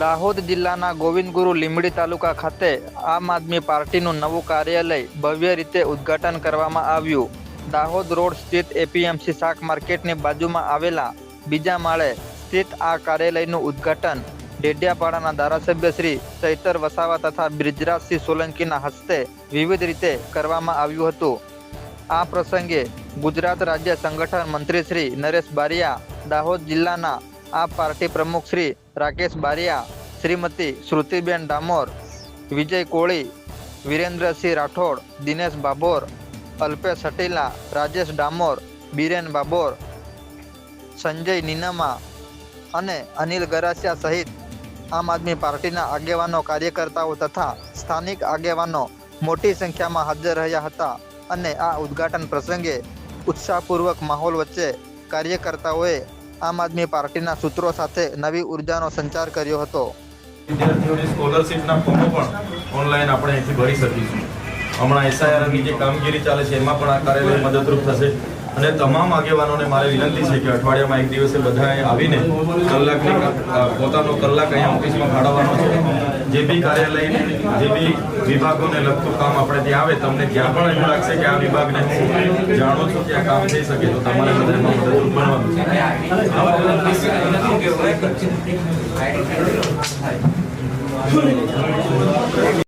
દાહોદ જિલ્લાના ગોવિંદગુરુ લીંબડી તાલુકા ખાતે આમ આદમી પાર્ટીનું નવું કાર્યાલય ભવ્ય રીતે ઉદ્ઘાટન કરવામાં આવ્યું. દાહોદ રોડ સ્થિત એપીએમસી શાક માર્કેટની બાજુમાં આવેલા બીજા માળે સ્થિત આ કાર્યાલયનું ઉદ્ઘાટન ડેડિયાપાડાના ધારાસભ્ય શ્રી ચૈતર વસાવા તથા બ્રિજરાજસિંહ સોલંકીના હસ્તે વિવિધ રીતે કરવામાં આવ્યું હતું. આ પ્રસંગે ગુજરાત રાજ્ય સંગઠન મંત્રી શ્રી નરેશ બારિયા દાહોદ જિલ્લાના આ પાર્ટી પ્રમુખ શ્રી રાકેશ બારિયા, શ્રીમતી શ્રુતિબેન ડામોર, વિજય કોળી, વિરેન્દ્રસિંહ રાઠોડ, દિનેશ બાબોર, અલ્પેશ હટીલા રાજેશ ડામોર, બીરેન બાબોર, સંજય નીનામા અને અનિલ ગરાસિયા સહિત આમ આદમી પાર્ટીના આગેવાનો, કાર્યકર્તાઓ તથા સ્થાનિક આગેવાનો મોટી સંખ્યામાં હાજર રહ્યા હતા અને આ ઉદ્ઘાટન પ્રસંગે ઉત્સાહપૂર્વક માહોલ વચ્ચે કાર્યકર્તાઓએ આમ આદમી પાર્ટીના સૂત્રો સાથે નવી ઉર્જાનો સંચાર કર્યો હતો. વિદ્યાર્થીઓની સ્કોલરશીપના ફોર્મો પણ ઓનલાઈન આપણે અહીંથી ભરી શકીશું. હમણાં એસઆઈઆરની જે કામગીરી ચાલે છે, એમાં પણ આ કાર્યાલય મદદરૂપ થશે. અને તમામ આગેવાનોને મારે વિનંતી છે કે અઠવાડિયામાં એક દિવસે બધાએ આવીને કલાકની પોતાનો કલાક અહીંયા ઓફિસમાં ફાળવવાનો છે. જે બી કાર્યાલય જે બી વિભાગોને લગતું કામ આપણે ત્યાં આવે તમને જ્યાં પણ એવું લાગશે કે આ વિભાગને હું જાણું છું કે આ કામ થઈ શકે તો તમારે બધામાં મદદરૂપ બનવાનું છે.